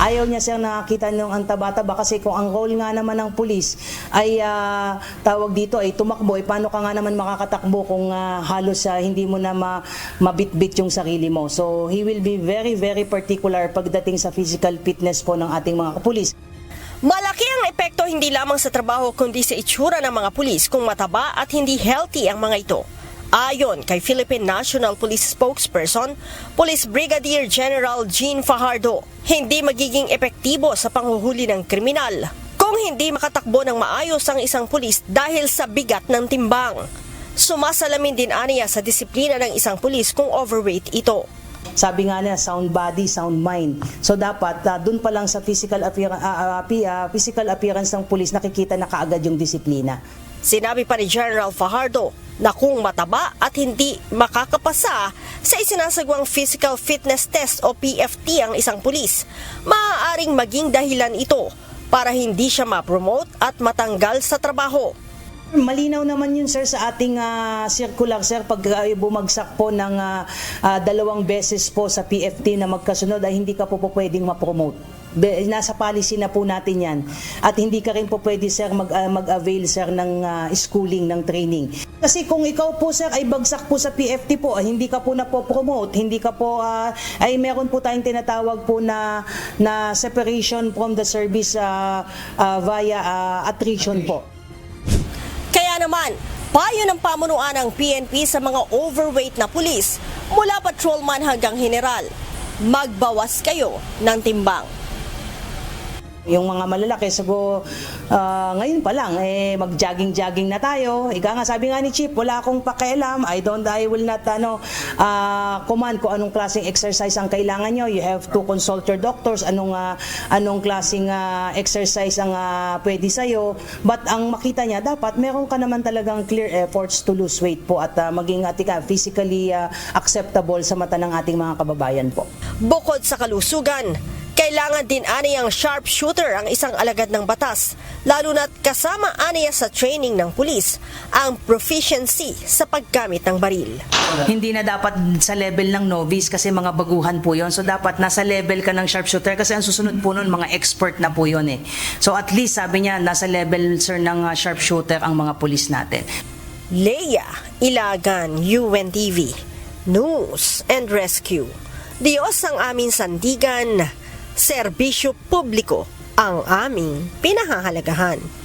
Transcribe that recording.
Ayaw niya sir nakakita nung ang taba-taba kasi kung ang role nga naman ng pulis ay ah, tawag dito ay tumakbo, eh, paano ka nga naman makakatakbo kung ah, halos ah, hindi mo na ma- mabitbit yung sarili mo. So he will be very very particular pagdating sa physical fitness po ng ating mga kapulis. Malaki ang epekto hindi lamang sa trabaho kundi sa itsura ng mga pulis kung mataba at hindi healthy ang mga ito. Ayon kay Philippine National Police spokesperson, Police Brigadier General Jean Fajardo, hindi magiging epektibo sa panghuhuli ng kriminal kung hindi makatakbo ng maayos ang isang pulis dahil sa bigat ng timbang. Sumasalamin din aniya sa disiplina ng isang pulis kung overweight ito. Sabi nga nila, sound body, sound mind. So dapat uh, dun pa lang sa physical appearance, physical appearance ng pulis nakikita na kaagad yung disiplina. Sinabi pa ni General Fajardo na kung mataba at hindi makakapasa sa isinasagwang Physical Fitness Test o PFT ang isang pulis, maaaring maging dahilan ito para hindi siya ma-promote at matanggal sa trabaho. Malinaw naman yun sir sa ating ah, circular sir pag ah, bumagsak po ng ah, ah, dalawang beses po sa PFT na magkasunod ay hindi ka po po pwedeng ma-promote. Be- nasa policy na po natin yan. At hindi ka rin po pwede sir mag, ah, mag-avail sir ng ah, schooling, ng training. Kasi kung ikaw po sir ay bagsak po sa PFT po, hindi ka po na po promote, hindi ka po, ah, ay meron po tayong tinatawag po na, na separation from the service ah, ah, via ah, attrition po. Naman, payo ng pamunuan ng PNP sa mga overweight na pulis mula patrolman hanggang general, magbawas kayo ng timbang. Yung mga malalaki, siguro ah, ngayon pa lang, eh, mag-jogging-jogging na tayo. Ika nga, sabi nga ni Chief, wala akong pakialam. I don't, I will not, ano, ah, command kung anong klaseng exercise ang kailangan nyo. You have to consult your doctors, anong, ah, anong klaseng ah, exercise ang ah, pwede sa'yo. But ang makita niya, dapat meron ka naman talagang clear efforts to lose weight po at ah, maging atika, physically ah, acceptable sa mata ng ating mga kababayan po. Bukod sa kalusugan, kailangan din aniyang sharpshooter ang isang alagad ng batas, lalo na't kasama aniya sa training ng pulis ang proficiency sa paggamit ng baril. Hindi na dapat sa level ng novice kasi mga baguhan po yon. So dapat nasa level ka ng sharpshooter kasi ang susunod po nun mga expert na po yon eh. So at least sabi niya nasa level sir ng uh, sharpshooter ang mga pulis natin. Leia Ilagan, UNTV, News and Rescue. Diyos ang aming sandigan, serbisyo publiko ang aming pinahahalagahan.